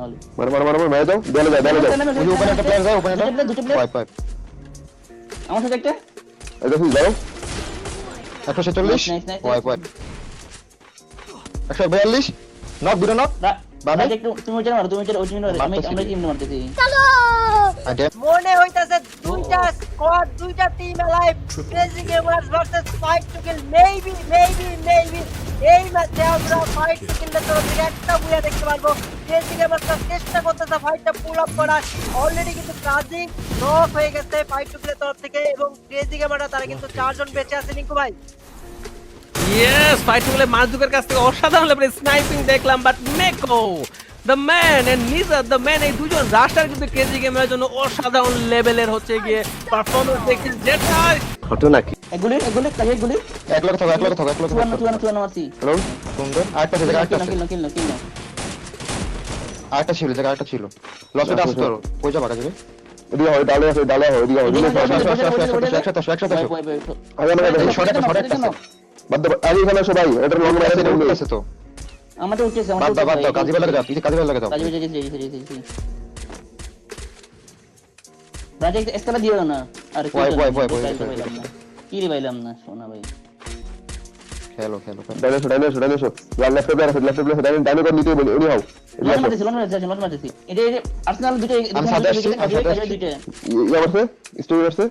নাহলে। মারো মারো মারো মারো মেরে দাও দেলে দাও দেলে দাও। ওই ওপেন একটা প্লেয়ার দাও ওপেন একটা। দুটো প্লেয়ার ওয়াইপ ওয়াইপ আমার সাথে একটা? এই দেখো দাও। একশো ছেচল্লিশ? Nice, nice, nice, wipe nice. Wipe একশো বিয়াল্লিশ? নক দুটো নক বাবা তুমি ওটা মারো তুমি ওটা ওটা মারো আমি। আমরা টিম মারতেছি। মনে হইতাছে দুইটা স্কোয়াড দুইটা team alive crazy gamers versus fight to kill maybe maybe maybe এই ম্যাচে আমরা ফাইট টু কিলের তরফ থেকে একটা বুয়া দেখতে পারব। ক্রেজি গেমার্সরা চেষ্টা করতেছে ফাইটটা পুল আপ করার অলরেডি কিন্তু কাজিং নক হয়ে গেছে ফাইট টু কিলের তরফ থেকে এবং ক্রেজি গেমাররা তারা কিন্তু চারজন বেঁচে আছে নিকু ভাই। ইয়েস ফাইট বলে মাসদুকের কাছ থেকে অসাধারণ লেভেলের স্নাইপিং দেখলাম but Neko the man and Nizar the man এই দুজন রাস্টার কিন্তু কেজি গেমের জন্য অসাধারণ লেভেলের হচ্ছে গিয়ে পারফরমেন্স দেখছেন যেটা ঘটনা কি এগুলি এগুলি কাজে এগুলি এক লাখ থাকো এক লাখ থাকো এক লাখ থাকো চুয়ান্ন চুয়ান্ন মারছি হ্যালো সুন্দর আরেকটা ছিল আরেকটা কিল কিল কিল আরেকটা ছিল জায়গা আরেকটা ছিল লসটা আসতো কই যাবা কাজে এদিকে হয় ডালে আছে ডালে হয় হয় হয়, হয় শর্ট একটা শর্ট একটা বাদ দাও আগে এখানে সবাই এটা লং আছে তো আমারটা উঠতেছে বাদ দাও বাদ দাও কাজে বেলা কাজে কাজে বেলা যাও কাজে বেজে গেছে গেছে গেছে রাজা এসকালা দিও না আর ওয়াই, ওয়াই, ওয়াই, পাইলাম কি রে পাইলাম না সোনা ভাই খেলো খেলো ডাইনে ডাইনে লেফট প্লেয়ার আছে লেফট প্লেয়ার ডাইনে ডাইনে করে নিতে বলি উনি হাও লস মারতেছি লস মারতেছি লস মারতেছি এটা আর্সেনাল দুটো আমি সাথে আসছি, আমি সাথে আসছি। দুটো ইয়া করছে স্টোরি করছে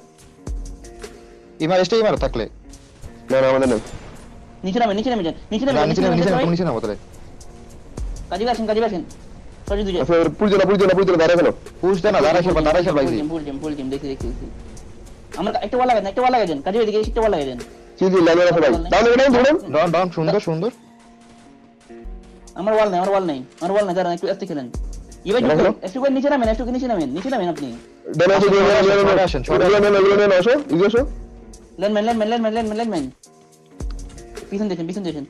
ইমার স্টে ইমার থাকলে না না আমাদের নেই নিচে নামে নিচে নামে নিচে নামে নিচে নামো, নিচে নামে নিচে নামো তাহলে কাজে আসেন কাজে আসেন সরি আচ্ছা পুরো না পুরো না পুরো দাঁড়া গেল পুশ দে না দাঁড়াই খেলবা দাঁড়াই খেলবা easy full team full team দেখি দেখি আমার একটা ওয়াল লাগাই একটা ওয়াল লাগাই দেন। এদিকে একটা ওয়াল লাগাই দেন। কি কি লাইনে ভাই। ডাউন ডাউন ধরুন। ডন ডন সুন্দর সুন্দর। আমার ওয়াল নাই আমার ওয়াল নাই। আমার ওয়াল নাই দাঁড়ান একটু আস্তে খেলেন। এবার একটু করে নিচে নামেন একটু নিচে নামেন নিচে নামেন আপনি। ডাউন আসেন, আসেন। ডাউন আসো। ইজি আসো। ল্যান্ডম্যান ল্যান্ডম্যান ল্যান্ডম্যান ল্যান্ডম্যান ল্যান্ডম্যান পিছন দেখেন পিছন দেখেন।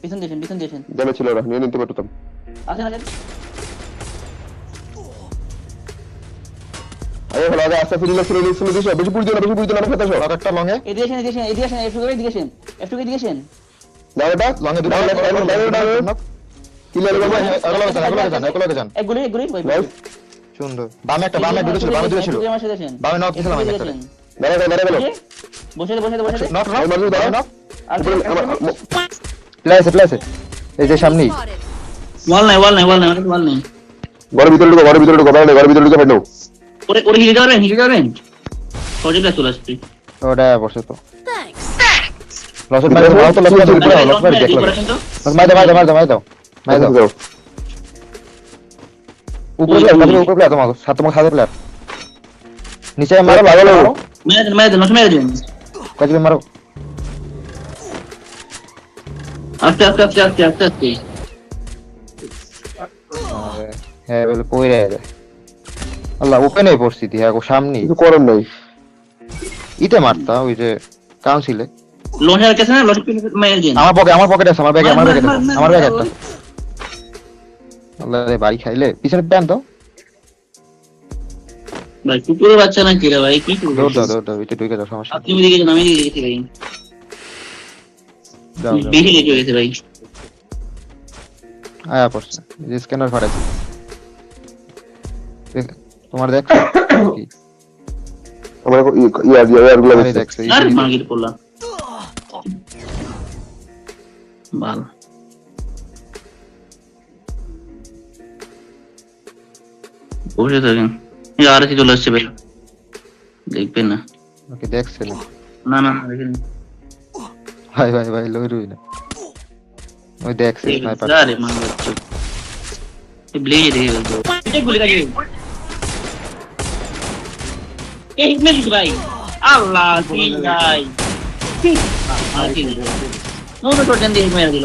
পিছন দেখেন পিছন দেখেন জানা ছিল না নিয়ে নিতে পারতাম আসেন আসেন। আরে ভালো আগে আস্তে ফিরে ফিরে ফিরে দিছো বেশি পুরো না বেশি পুরো না খেতে আসো আর একটা লং এ এদিকে আসেন এদিকে আসেন এদিকে আসেন একটু করে এদিকে আসেন একটু করে এদিকে আসেন। দাও। এটা লং এ ডাউন ডাউন ডাউন কিলার বাবা। একলো যান একলো যান একলো যান এক গুলি এক গুলি ভাই সুন্দর। বামে একটা বামে দুটো ছিল বামে দুটো ছিল। বামে knock দিয়েছিলাম আমি একটু। দাঁড়া দাঁড়া গেল বসে বসে বসে। দে। নক আমি মারছি, প্লেসে প্লেসে এই যে সামনে ওয়াল নাই ওয়াল নাই ওয়াল নাই ওয়াল নাই। ঘরের ভিতরে ঢুকো ঘরের ভিতরে ঢুকো বাইরে ঘরের ভিতরে ঢুকে নাও ওরে ওরে হিলে যাবেন হিলে যাবেন। সজিলা চলে আসছে। ওটা বসে তো। লসের দাও তো লসের উপরে দাও লসের মাইরে দেখো লসের মাইরে দাও মাইরে দাও মাইরে দাও মাইরে দাও। মাইরে দাও। উপরে প্লেয়ার উপরে প্লেয়ার তোমার সাত তোমার সাথে প্লেয়ার নিচে মারো ভালো লাগল। মেরে দেন মেরে দেন মেরে দেন কাজে মারো? আস্তে আস্তে আস্তে আস্তে আস্তে আস্তে। হ্যাঁ বলে যায় আল্লাহ ওপেনে পরিস্থিতি হ্যাঁ গো সামনে কিছু করার নাই। ইতে মারতা ওই যে কাউন্সিলে। লোহার কাছে না লোহার মেরে দেন আমার পকেটে আমার পকেটে আছে আমার ব্যাগে আমার ব্যাগে মার, মার, আমার ব্যাগে একটা আল্লাহ রে বাড়ি খাইলে। পিছনে প্যান তো ভাই কুকুরের বাচ্চা না কি রে ভাই? কি দৌড় দাও দৌড় দাও এটা ঢুকে যাও সমস্যা আমি এদিকে গেছি ভাই। গেছে ভাই। আয়া পড়ছে যে স্ক্যানার তোমার দেখ কি? আমার ইয়ার ইয়ারগুলো আরে আর মাগির পড়লাম ভালো বসে থাকেন। আর কি চলে আসছে ভাই। দেখবেন না। ওকে দেখছে না না না না, দেখেন। ভাই ভাই ভাই লই রুই না। ওই দেখছে স্নাইপার আরে মাগির এই দেখে বলতো এটা গুলি কাজে এই হিকমেট ভাই। আল্লাহ কি ভাই। টোটেন দিয়ে মেরে দিল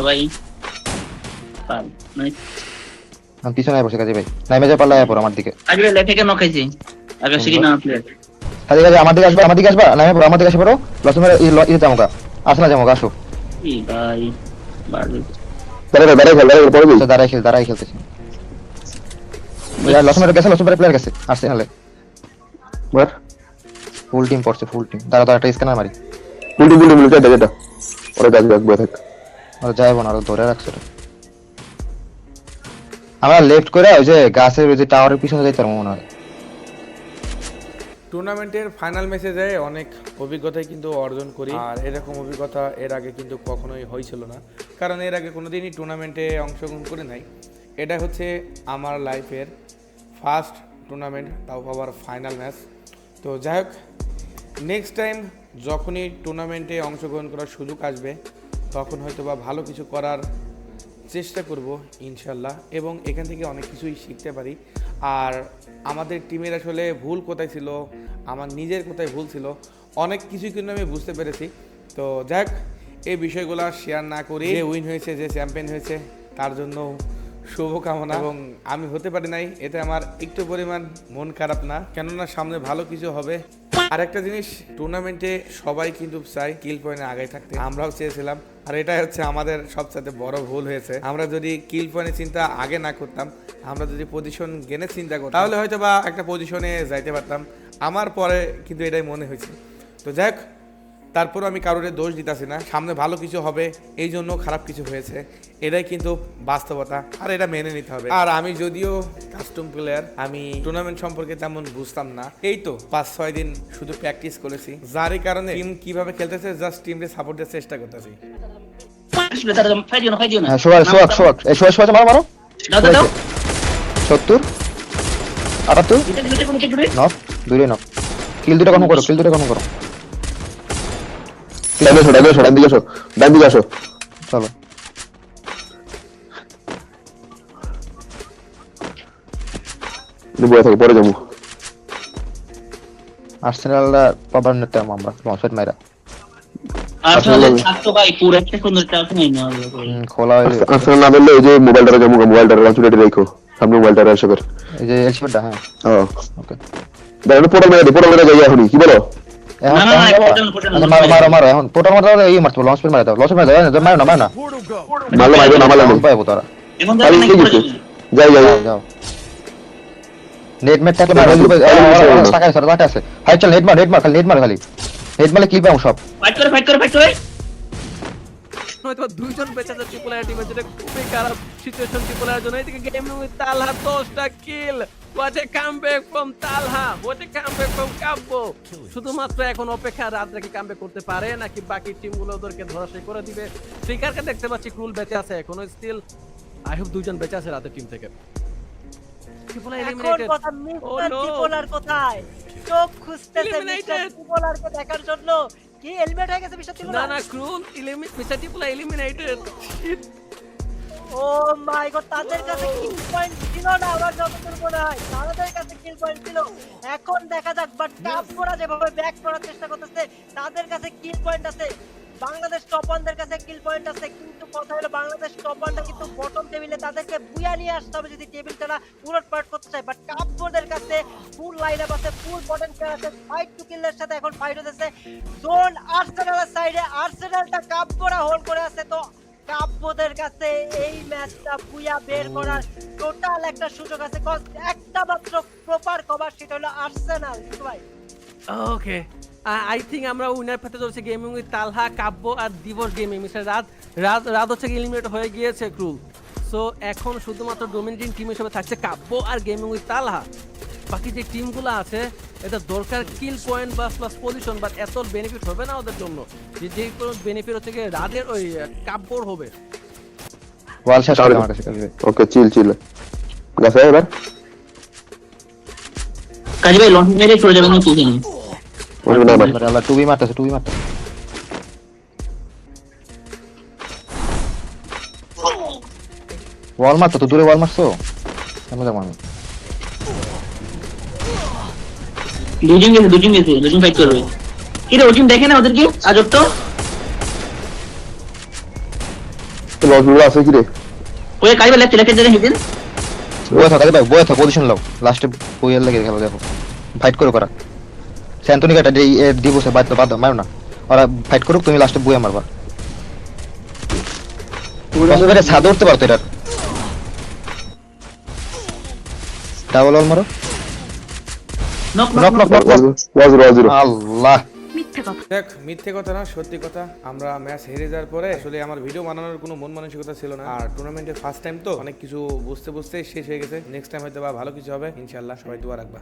মানে আমি পিছনে বসে কাজে ভাই। নাইমে যা পাল্লা আয়া আমার দিকে। আগে লেফটে কেন খাইছি আগে সিঁড়ি না প্লেয়ার কাজে কাজে আমার দিকে আসবে আমার দিকে আসবা। নাইমে পড়ো আমার দিকে আসে পড়ো। লস মেরে ইয়ে জামুকা। আসো না জামুকা আসো। ভাই খেল পড়ে আচ্ছা, দাঁড়াই খেল দাঁড়াই খেলতেছি। লস মেরে গেছে লস মেরে প্লেয়ার গেছে। আসছে নালে মার ফুল টিম পড়ছে ফুল টিম দাঁড়া দাঁড়া একটা স্ক্যানার মারি। এটা ওরা কাজ রাখবে থাক। আর যাইব না আর ধরে রাখছে। আমরা লেফট করে ওই যে গাছের ওই যে টাওয়ারের পিছনে যাইতে পারব মনে হয়। টুর্নামেন্টের ফাইনাল ম্যাচে যায় অনেক অভিজ্ঞতাই কিন্তু অর্জন করি। আর এরকম অভিজ্ঞতা এর আগে কিন্তু কখনোই হয়েছিল না। কারণ এর আগে কোনো দিনই টুর্নামেন্টে অংশগ্রহণ করে নাই। এটা হচ্ছে আমার লাইফের ফার্স্ট টুর্নামেন্ট তাও আবার ফাইনাল ম্যাচ তো যাই হোক নেক্সট টাইম যখনই টুর্নামেন্টে অংশগ্রহণ করার সুযোগ আসবে, তখন হয়তো বা ভালো কিছু করার চেষ্টা করব, ইনশাল্লাহ। এবং এখান থেকে অনেক কিছুই শিখতে পারি। আর আমাদের টিমের আসলে ভুল কোথায় ছিল আমার নিজের কোথায় ভুল ছিল অনেক কিছুই কিন্তু আমি বুঝতে পেরেছি। তো যাক এই বিষয়গুলো শেয়ার না করে যে উইন হয়েছে যে চ্যাম্পিয়ন হয়েছে তার জন্য শুভকামনা। এবং আমি হতে পারি নাই এতে আমার একটু পরিমাণ মন খারাপ না। কেননা সামনে ভালো কিছু হবে। আর একটা জিনিস টুর্নামেন্টে সবাই কিন্তু চাই কিল পয়েন্টে আগে থাকতে। আমরাও চেয়েছিলাম। আর এটাই হচ্ছে আমাদের সবচেয়ে বড় ভুল হয়েছে। আমরা যদি কিল পয়েন্টের চিন্তা আগে না করতাম, আমরা যদি পজিশন গেনে চিন্তা করতাম, তাহলে হয়তো বা একটা পজিশনে যাইতে পারতাম। আমার পরে কিন্তু এটাই মনে হয়েছে। তো যাই হোক তারপরও আমি কারোর দোষ দিতেছি না। সামনে ভালো কিছু হবে এই জন্য খারাপ কিছু হয়েছে। এটাই কিন্তু বাস্তবতা আর এটা মেনে নিতে হবে। আর আমি যদিও কাস্টম প্লেয়ার আমি টুর্নামেন্ট সম্পর্কে তেমন বুঝতাম না। এই তো পাঁচ ছয় দিন শুধু প্র্যাকটিস করেছি। যারই কারণে টিম কীভাবে খেলতেছে জাস্ট টিমকে সাপোর্ট দেওয়ার চেষ্টা করতেছি। সত্তর আটাত্তর। কিল দুটো কখন করো কিল দুটো কখন করো। ডান আসো ডান দিকে আসো ডান দিকে আসো চলো বয়ে থাকো পরে যাব আর্সেনালরা পাবার নিতাম আমরা লঞ্চের মাইরা আসলে থাকতো ভাই পুরো একটা কোন টাকা নাই না বললে ওই যে মোবাইলটা যাব মোবাইলটা কনসেন্ট্রেট রাখো সামনে মোবাইলটা রাখো করে এই যে হ্যাঁ ওকে দাঁড়ানো পোর্টাল মেরে পোর্টাল মেরে যাই এখনই কি বলো এখন না, না, না, এখন পোর্টাল, পোর্টাল, আচ্ছা, মারো মারো মারো এখন মারতে লঞ্চ লঞ্চ মারো না মারো না মারলো মারলো না মারলো তারা যাই যাই যাও যাও নেট মেট থাকলে মারো টাকা আছে টাকা আছে হাই চল নেট মার নেট মার খালি নেট মার খালি নেট মারলে কিল পাবো সব ফাইট করে ফাইট করে ফাইট করে হয়তো দুইজন বেঁচে আছে ট্রিপল টিমের যেটা খুবই খারাপ সিচুয়েশন ট্রিপল জন্য এদিকে গেম উইথ দশটা kill what a comeback from Talha what a comeback from Kabbo. শুধুমাত্র এখন অপেক্ষা রাত নাকি কামব্যাক করতে পারে নাকি বাকি টিমগুলো ওদেরকে ধরাশায়ী করে দিবে? ফ্লিকারকে দেখতে পাচ্ছি ক্রুল বেঁচে আছে এখনও স্টিল আই হোপ দুইজন বেঁচে আছে রাতের টিম থেকে। Oh কোথায়? চোখ খুঁজতেছে মিস্টার দেখার জন্য। কি এলিমিনেট হয়ে গেছে মিস্টার না না ক্রুল eliminate mister triple I eliminated oh my god তাদের কাছে কিল পয়েন্ট ছিল না আমার যতদূর মনে হয়। তাদের কাছে কিল পয়েন্ট ছিল। এখন দেখা যাক বাট কাপ করা যেভাবে ব্যাক করার চেষ্টা করতেছে তাদের কাছে কিল পয়েন্ট আছে। বাংলাদেশ টপ ওয়ানদের কাছে কিল পয়েন্ট আছে কিন্তু কথা হলো বাংলাদেশ টপ ওয়ানটা কিন্তু বটম টেবিলে তাদেরকে বুয়া নিয়ে আসতে হবে যদি টেবিলটা পুরোট পার্ট করতে চায়। বাট কাপবোর্ডের কাছে ফুল লাইন আপ আছে ফুল পটেনশিয়াল আছে ফাইট টু কিলের সাথে এখন ফাইট হতেছে। জোন আর্সেনালের সাইডে আর্সেনালটা কাপ করা হোল্ড করে আছে তো কাব্যদের কাছে এই ম্যাচটা বুয়া বের করার টোটাল একটা সুযোগ আছে cause একটা মাত্র প্রপার কভার সেটা হলো আর্সেনাল ভাই? ওকে আই থিঙ্ক আমরা উইনার পেতে চলছে গেমিং উইথ তালহা, কাব্য আর দিবস গেমিং মিস্টার রাত রাত রাত হচ্ছে এলিমিনেট হয়ে গিয়েছে ক্রুল সো এখন শুধুমাত্র ডোমিনেটিং টিম হিসেবে থাকছে কাব্য আর গেমিং উইথ তালহা। বাকি যে টিমগুলো আছে এটা দরকার কিল পয়েন্ট বা প্লাস পজিশন বাট এত বেনিফিট হবে না ওদের জন্য। যে যে কোনো বেনিফিট হচ্ছে রাদের ওই কাব্যর হবে। ওয়াল শেষ করে আমার কাছে ওকে চিল চিল গাছে এবার। কাজী ভাই লঞ্চ মেরে চলে যাবেন না তুই জানি ওই না না আল্লাহ টুবি মারতেছে টুবি মারতেছে। ওয়াল মারতো তো দূরে ওয়াল মারছো? আমি দুজন গেছে দুজন গেছে দুজন ফাইট করবে। কি রে ওজন দেখে না ওদেরকে? আজব তো। লসগুলো আছে কি রে ওই ভাই লেফট লেফট জায়গায় হিজেন বয়ে থাকো ভাই বয়ে থাকো পজিশন লাও লাস্টে বইয়ের লেগে খেলো দেখো। ফাইট করো করা। স্যান্টনি কাটা দিব সে বাদ বাদ মারো না। ওরা ফাইট করুক তুমি লাস্টে বয়ে মারবা। ছাদে উঠতে পারতো এটার। ডাবল ওয়াল মারো। নক নক নক নক ওয়াজ ওয়াজ আল্লাহ। দেখ মিথ্যে কথা না সত্যি কথা আমরা ম্যাচ হেরে যাওয়ার পরে আসলে আমার ভিডিও বানানোর কোনো মন মানসিকতা ছিল না। আর টুর্নামেন্টের ফার্স্ট টাইম তো অনেক কিছু বুঝতে বুঝতে শেষ হয়ে গেছে। নেক্সট টাইম হয়তো বা ভালো কিছু হবে ইনশাল্লাহ সবাই দোয়া রাখবা।